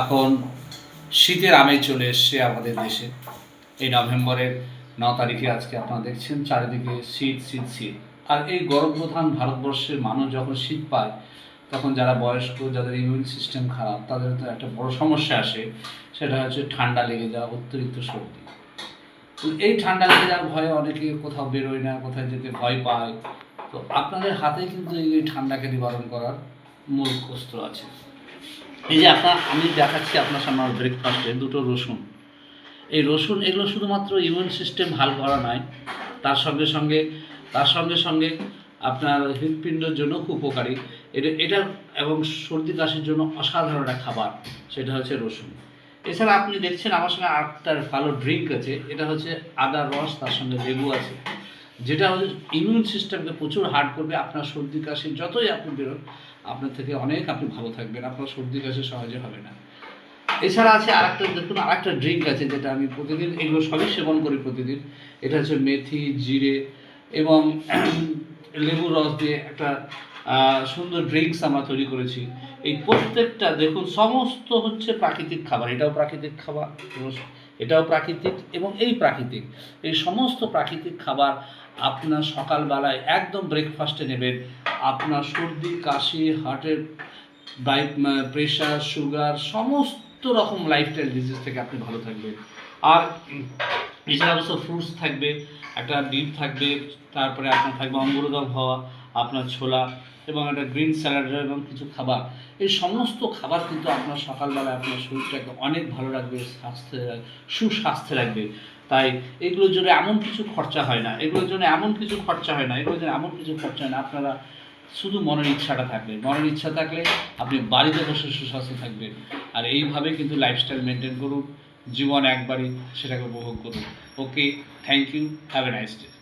এখন শীতের আমেজ চলে এসছে আমাদের দেশে। এই নভেম্বরের ন তারিখে আজকে আপনারা দেখছেন চারিদিকে শীত শীত শীত। আর এই গরম প্রধান ভারতবর্ষের মানুষ যখন শীত পায়, তখন যারা বয়স্ক, যাদের ইমিউন সিস্টেম খারাপ, তাদের তো একটা বড় সমস্যা আসে, সেটা হচ্ছে ঠান্ডা লেগে যাওয়া, অতিরিক্ত সর্দি। তো এই ঠান্ডা লেগে যাওয়ার ভয়ে অনেকে কোথাও বেরোয় না, কোথায় যেতে ভয় পায়। তো আপনাদের হাতে কিন্তু এই ঠান্ডাকে নিবারণ করার মূল অস্ত্র আছে। এই যে আপনার, আমি দেখাচ্ছি আপনার সামনে ব্রেকফাস্টে দুটো রসুন। এই রসুন এগুলো শুধুমাত্র ইমিউন সিস্টেম ভালো করা নয়, তার সঙ্গে সঙ্গে, তার সঙ্গে সঙ্গে আপনার হৃৎপিণ্ডের জন্য খুব উপকারী। এটা এটা এবং সর্দি কাশির জন্য অসাধারণ একটা খাবার, সেটা হচ্ছে রসুন। এছাড়া আপনি দেখছেন আমার সঙ্গে আরেকটা ভালো ড্রিঙ্ক আছে, এটা হচ্ছে আদার রস, তার সঙ্গে লেবু আছে। যেটা হচ্ছে ইমিউন সিস্টেমকে প্রচুর হার্ড করবে, আপনার সর্দি কাশি যতই আপনি বেরোন, আপনার থেকে অনেক আপনি ভালো থাকবেন, আপনার সর্দি কাশি সহজে হবে না। এছাড়া আছে আরেকটা, দেখুন আরেকটা ড্রিঙ্ক আছে যেটা আমি প্রতিদিন, এগুলো সবই সেবন করি প্রতিদিন। এটা হচ্ছে মেথি, জিরে এবং লেবু রস দিয়ে একটা সুন্দর ড্রিঙ্কস আমরা তৈরি করেছি। এই প্রত্যেকটা, দেখুন, সমস্ত হচ্ছে প্রাকৃতিক খাবার, এটাও প্রাকৃতিক খাবার এটাও প্রাকৃতিক এবং এই প্রাকৃতিক। এই সমস্ত প্রাকৃতিক খাবার আপনার সকালবেলায় একদম ব্রেকফাস্টে নেবেন। আপনার সর্দি, কাশি হার্টের ব্লাড প্রেশার সুগার সমস্ত রকম লাইফস্টাইল ডিজিজ থেকে আপনি ভালো থাকবেন। আর এছাড়া অবশ্য ফ্রুটস থাকবে, একটা ডিম থাকবে, তারপরে আপনার থাকবে অঙ্গুরদম হওয়া আপনার ছোলা এবং একটা গ্রিন স্যালাড এবং কিছু খাবার। এই সমস্ত খাবার কিন্তু আপনার সকালবেলা আপনার শরীরটাকে অনেক ভালো রাখবে, স্বাস্থ্য, সুস্বাস্থ্যে রাখবে। তাই এগুলোর জন্য এমন কিছু খরচা হয় না। এগুলোর জন্য এমন কিছু খরচা হয় না। এগুলোর জন্য এমন কিছু খরচা হয় না। আপনারা শুধু মনের ইচ্ছাটা থাকবে। মনের ইচ্ছা থাকলে আপনি বাড়িতে বসে সুস্বাস্থ্য থাকবেন। আর এইভাবে কিন্তু লাইফস্টাইল মেনটেন করুন। জীবন একবারই সেটাকে উপভোগ করুন। Okay thank you have a nice day